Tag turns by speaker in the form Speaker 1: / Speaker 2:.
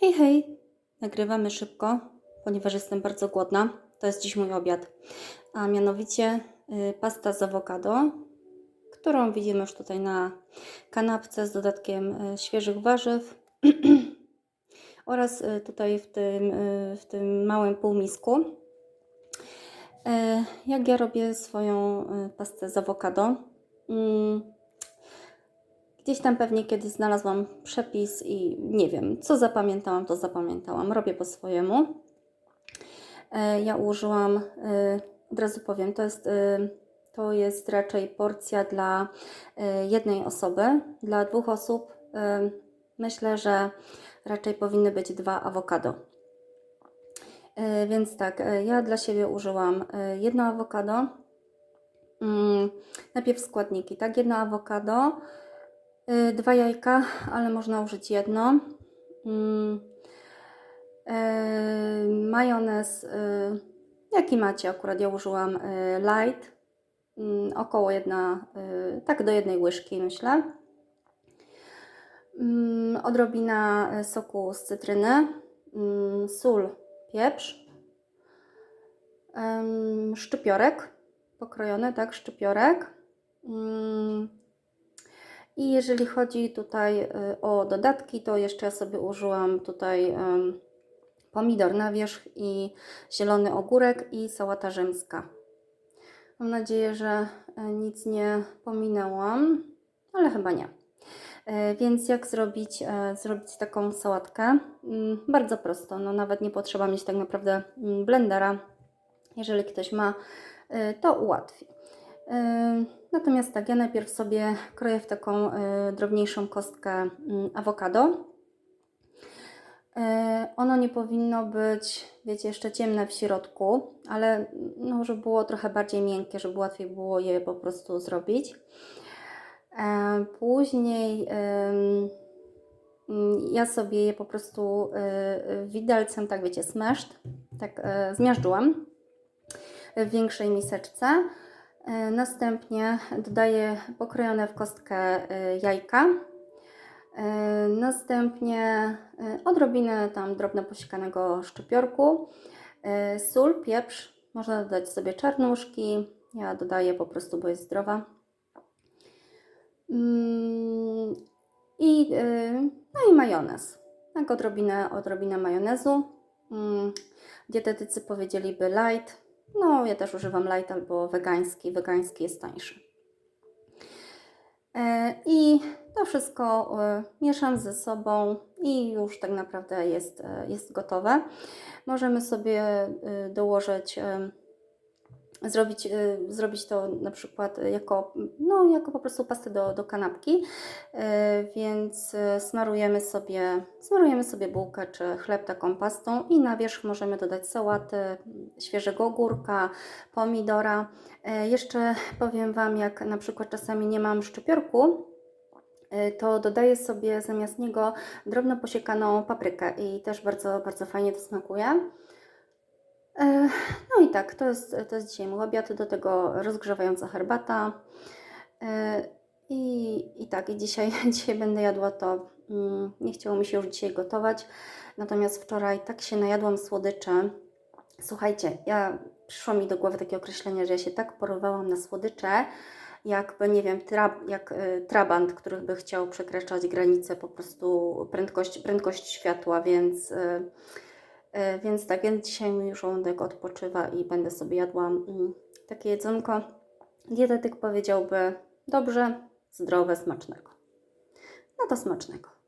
Speaker 1: Hej, hej! Nagrywamy szybko, ponieważ jestem bardzo głodna. To jest dziś mój obiad. A mianowicie y, pasta z awokado, którą widzimy już tutaj na kanapce z dodatkiem y, świeżych warzyw. oraz y, tutaj w tym, y, w tym małym półmisku. Y, Jak ja robię swoją y, pastę z awokado? Mm, Gdzieś tam pewnie kiedyś znalazłam przepis i nie wiem, co zapamiętałam, to zapamiętałam. Robię po swojemu. E, Ja użyłam, e, od razu powiem, to jest, e, to jest raczej porcja dla jednej osoby. Dla dwóch osób myślę, że raczej powinny być dwa awokado. Więc tak, ja dla siebie użyłam jedno awokado. Mm, Najpierw składniki, tak? Jedno awokado, dwa jajka, ale można użyć jedno. Mm, e, Majonez, y, jaki macie? Akurat ja użyłam y, light, mm, około jedna, y, tak do jednej łyżki myślę. Mm, Odrobina y, soku z cytryny, sól, pieprz, szczypiorek pokrojony, tak, szczypiorek. I jeżeli chodzi tutaj y, o dodatki, to jeszcze sobie użyłam tutaj pomidor na wierzch i zielony ogórek i sałata rzymska. Mam nadzieję, że e, nic nie pominęłam, ale chyba nie. E, Więc jak zrobić, e, zrobić taką sałatkę? Mm, Bardzo prosto, no nawet nie potrzeba mieć tak naprawdę mm, blendera. Jeżeli ktoś ma, e, to ułatwi. E, Natomiast tak, ja najpierw sobie kroję w taką e, drobniejszą kostkę mm, awokado. E, Ono nie powinno być, wiecie, jeszcze ciemne w środku, ale no, żeby było trochę bardziej miękkie, żeby łatwiej było je po prostu zrobić. Później mm, ja sobie je po prostu widelcem, tak wiecie, smashed, tak zmiażdżyłam w większej miseczce. E, Następnie dodaję pokrojone w kostkę e, jajka. E, Następnie odrobinę tam drobno posikanego szczypiorku, sól, pieprz. Można dodać sobie czarnuszki. Ja dodaję po prostu, bo jest zdrowa. Mm, I, no i majonez. Tak, odrobinę, odrobinę majonezu. Mm, Dietetycy powiedzieliby light. No, ja też używam light albo wegański. Wegański jest tańszy. E, I to wszystko e, mieszam ze sobą i już tak naprawdę jest, e, jest gotowe. Możemy sobie dołożyć, zrobić, e, zrobić to na przykład jako, no, jako po prostu pastę do, do kanapki, E, więc e, smarujemy sobie, smarujemy sobie bułkę czy chleb taką pastą i na wierzch możemy dodać sałaty, świeżego ogórka, pomidora. Jeszcze powiem Wam, jak na przykład czasami nie mam szczypiorku, to dodaję sobie zamiast niego drobno posiekaną paprykę i też bardzo, bardzo fajnie to smakuje. I tak, to jest, to jest dzisiaj mój obiad, do tego rozgrzewająca herbata. E, I, i tak, i dzisiaj, dzisiaj będę jadła to. mm, Nie chciało mi się już dzisiaj gotować, natomiast wczoraj tak się najadłam słodyczy. Słuchajcie, ja przyszło mi do głowy takie określenie, że ja się tak porywałam na słodycze, jakby, nie wiem, trab, jak y, trabant, który by chciał przekraczać granice po prostu prędkość, prędkość światła, więc, y, więc tak, więc dzisiaj mój żołądek odpoczywa i będę sobie jadła mm, takie jedzonko. Dietetyk powiedziałby dobrze, zdrowe, smacznego. No to smacznego.